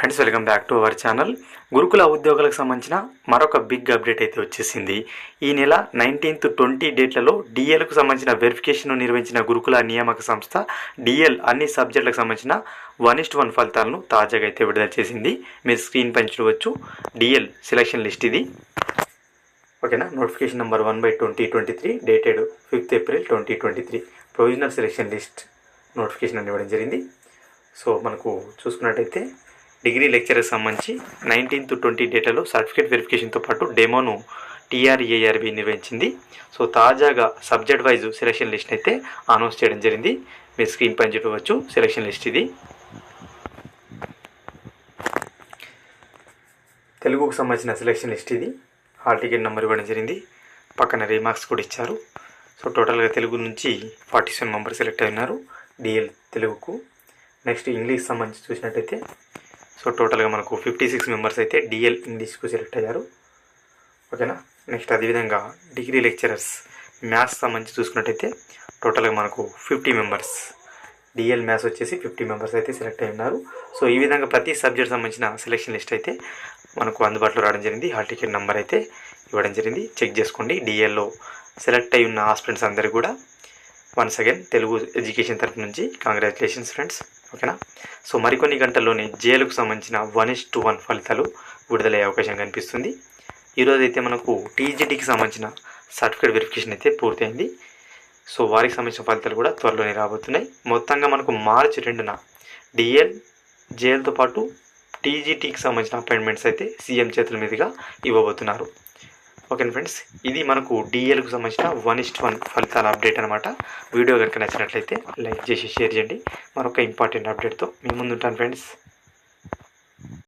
Friends welcome back to our channel గురుకుల ఉద్యోగులకు సంబంధించిన మరొక బిగ్ అప్డేట్ అయితే వచ్చేసింది. ఈ నెల నైన్టీన్త్ ట్వంటీ డేట్లలో డిఎల్కు సంబంధించిన వెరిఫికేషన్ నిర్వహించిన గురుకుల నియామక సంస్థ డిఎల్ అన్ని సబ్జెక్టులకు సంబంధించిన వన్ ఇస్ట్ వన్ ఫలితాలను తాజాగా అయితే విడుదల చేసింది. మీరు స్క్రీన్ పంచుకోవచ్చు చూడవచ్చు. డిఎల్ సెలక్షన్ లిస్ట్ ఇది. ఓకేనా? Notification number one by twenty twenty three dated fifth April twenty twenty three provisional selection list notification అని ఇవ్వడం జరిగింది. సో మనకు చూసుకున్నట్టయితే డిగ్రీ లెక్చరర్కి సంబంధించి నైన్టీన్త్ ట్వంటీ డేటాలో సర్టిఫికేట్ వెరిఫికేషన్తో పాటు డెమోను టీఆర్ఏఆర్బి నిర్వహించింది. సో తాజాగా సబ్జెక్ట్ వైజ్ సెలక్షన్ లిస్ట్ అయితే అనౌన్స్ చేయడం జరిగింది. మీరు స్క్రీన్ పైన చూడవచ్చు సెలక్షన్ లిస్ట్ ఇది. తెలుగుకు సంబంధించిన సెలక్షన్ లిస్ట్ ఇది. హాల్ టికెట్ నెంబర్ ఇవ్వడం జరిగింది. పక్కన రీమార్క్స్ కూడా ఇచ్చారు. సో టోటల్గా తెలుగు నుంచి ఫార్టీ సెవెన్ మెంబర్స్ సెలెక్ట్ అయినారు డిఎల్ తెలుగుకు. నెక్స్ట్ ఇంగ్లీష్ సంబంధించి చూసినట్టయితే సో టోటల్గా మనకు ఫిఫ్టీ సిక్స్ మెంబర్స్ అయితే డిఎల్ ఇంగ్లీష్కు సెలెక్ట్ అయ్యారు. ఓకేనా? నెక్స్ట్ అదేవిధంగా డిగ్రీ లెక్చరర్స్ మ్యాథ్స్ సంబంధించి చూసుకున్నట్టయితే టోటల్గా మనకు ఫిఫ్టీ మెంబర్స్ డిఎల్ మ్యాథ్స్ వచ్చేసి ఫిఫ్టీ మెంబర్స్ అయితే సెలెక్ట్ అయి ఉన్నారు. సో ఈ విధంగా ప్రతి సబ్జెక్ట్ సంబంధించిన సెలెక్షన్ లిస్ట్ అయితే మనకు అందుబాటులో రావడం జరిగింది. హాల్ టికెట్ నెంబర్ అయితే ఇవ్వడం జరిగింది. చెక్ చేసుకోండి. డిఎల్లో సెలెక్ట్ అయి ఉన్న హాస్పిటల్స్ అందరికీ కూడా వన్స్ అగైన్ తెలుగు ఎడ్యుకేషన్ తరఫు నుంచి. Congratulations friends. ఓకేనా? సో మరికొన్ని గంటల్లోనే జేలకు సంబంధించిన వన్ ఇస్ టు వన్ ఫలితాలు విడుదలయ్యే అవకాశం కనిపిస్తుంది. ఈరోజు అయితే మనకు టీజీటీకి సంబంధించిన సర్టిఫికేట్ వెరిఫికేషన్ అయితే పూర్తయింది. సో వారికి సంబంధించిన ఫలితాలు కూడా త్వరలోనే రాబోతున్నాయి. మొత్తంగా మనకు మార్చి రెండున డిఎల్ జేఎల్తో పాటు టీజీటీకి సంబంధించిన అపాయింట్మెంట్స్ అయితే సీఎం చేతుల మీదుగా ఇవ్వబోతున్నారు. ఓకే ఫ్రెండ్స్ ఇది మనకు డిఎల్కు సంబంధించిన వన్ ఇస్ట్ వన్ ఫలితాల అప్డేట్ అనమాట వీడియో కనుక నచ్చినట్లయితే లైక్ చేసి షేర్ చేయండి. మరొక ఇంపార్టెంట్ అప్డేట్తో మీ ముందు ఉంటాను ఫ్రెండ్స్.